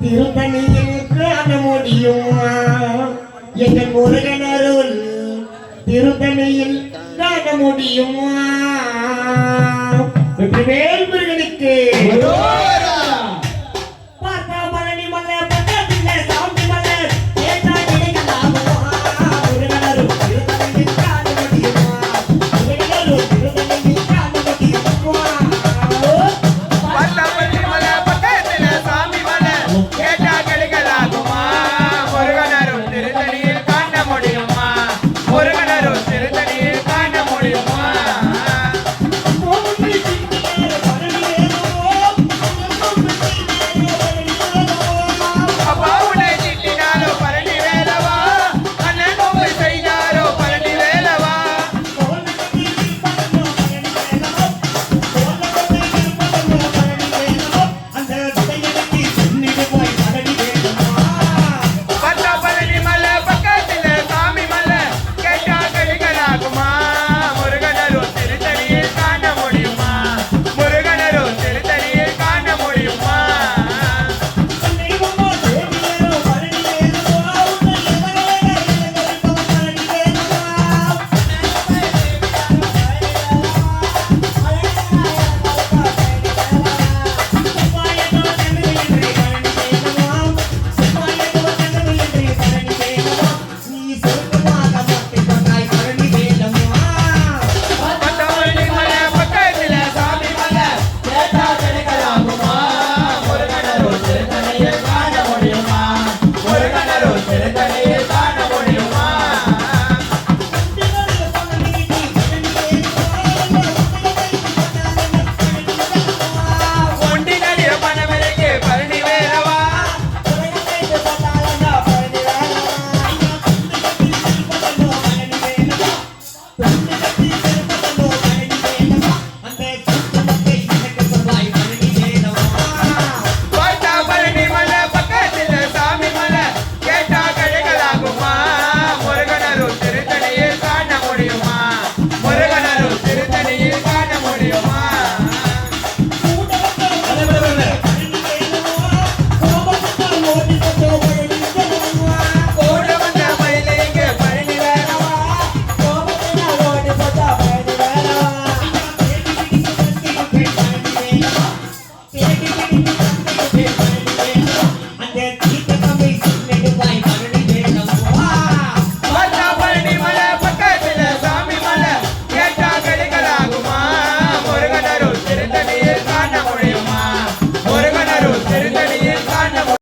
திருப்பணியில் காண முடியுமா எங்கள் முருகன் அருள் திருத்தணியில் காண முடியுமா Thank you.